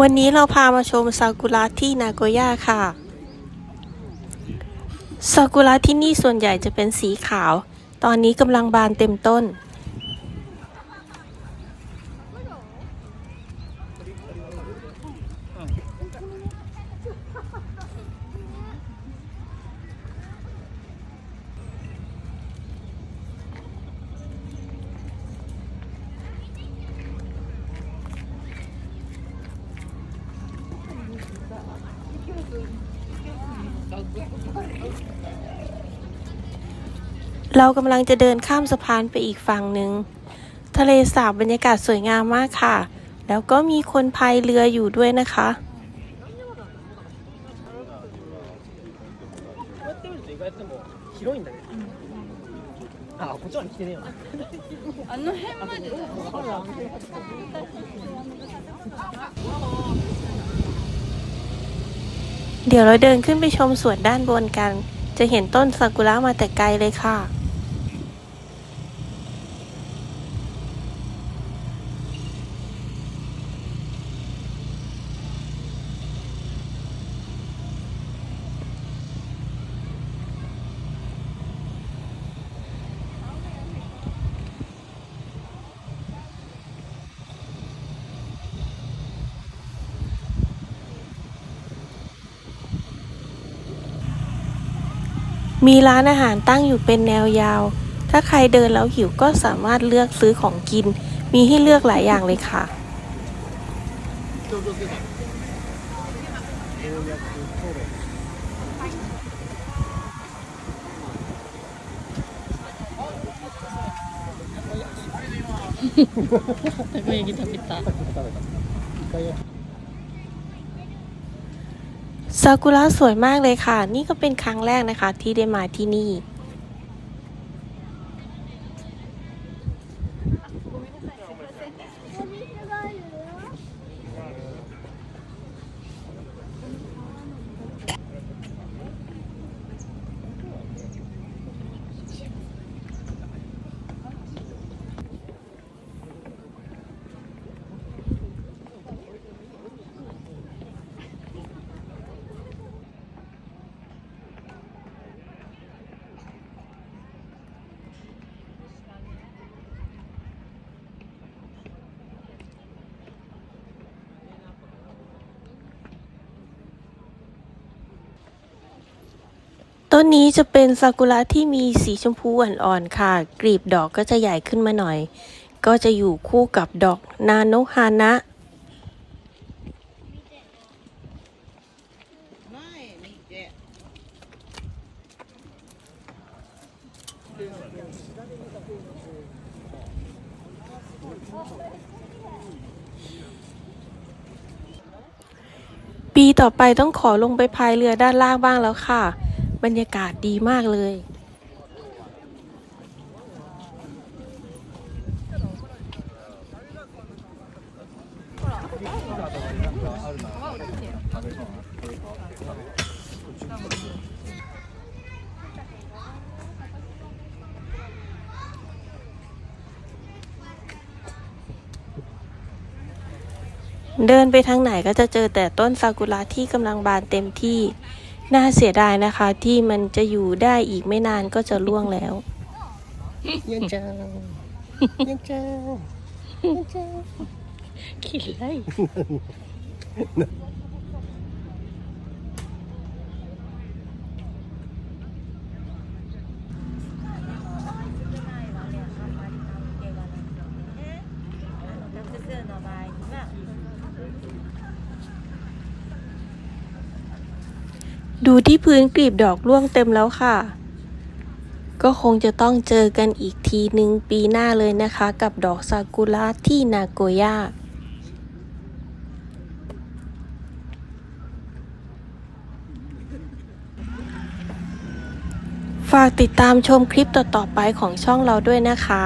วันนี้เราพามาชมซากุระที่นาโกย่าค่ะ ซากุระที่นี่ส่วนใหญ่จะเป็นสีขาว ตอนนี้กำลังบานเต็มต้น เรากำลังจะเดินข้ามสะพานไปอีกฝั่งหนึ่ง ทะเลสาบบรรยากาศสวยงามมากค่ะ แล้วก็มีคนพายเรืออยู่ด้วยนะคะ เดี๋ยวเราเดินขึ้นไปชมสวนด้านบนกัน จะเห็นต้นซากุระมาแต่ไกลเลยค่ะ มีร้านอาหารตั้งอยู่เป็นแนวยาว ถ้าใครเดินแล้วหิวก็สามารถเลือกซื้อของกิน มีให้เลือกหลายอย่างเลยค่ะ たこ焼き食べた ซากุระสวยมากเลยค่ะ นี่ก็เป็นครั้งแรกนะคะที่ได้มาที่นี่ ต้นนี้จะเป็นซากุระที่มีสีชมพูอ่อนๆค่ะ กลีบดอกก็จะใหญ่ขึ้นมาหน่อย ก็จะอยู่คู่กับดอกนาโนฮานะปีต่อไปต้องขอลงไปพายเรือด้านล่างบ้างแล้วค่ะ บรรยากาศดีมากเลยเดินไปทางไหนก็จะเจอแต่ต้นซากุระที่กำลังบานเต็มที่ น่าเสียดายนะคะที่มันจะอยู่ได้อีกไม่นานก็จะล่วงแล้วยังจ้ายังจ้ายังจ้าขี้ไล ดูที่พื้นกลีบดอกร่วงเต็มแล้วค่ะ ก็คงจะต้องเจอกันอีกทีหนึ่งปีหน้าเลยนะคะ กับดอกซากุระที่นาโกย่าฝากติดตามชมคลิปต่อๆไปของช่องเราด้วยนะคะ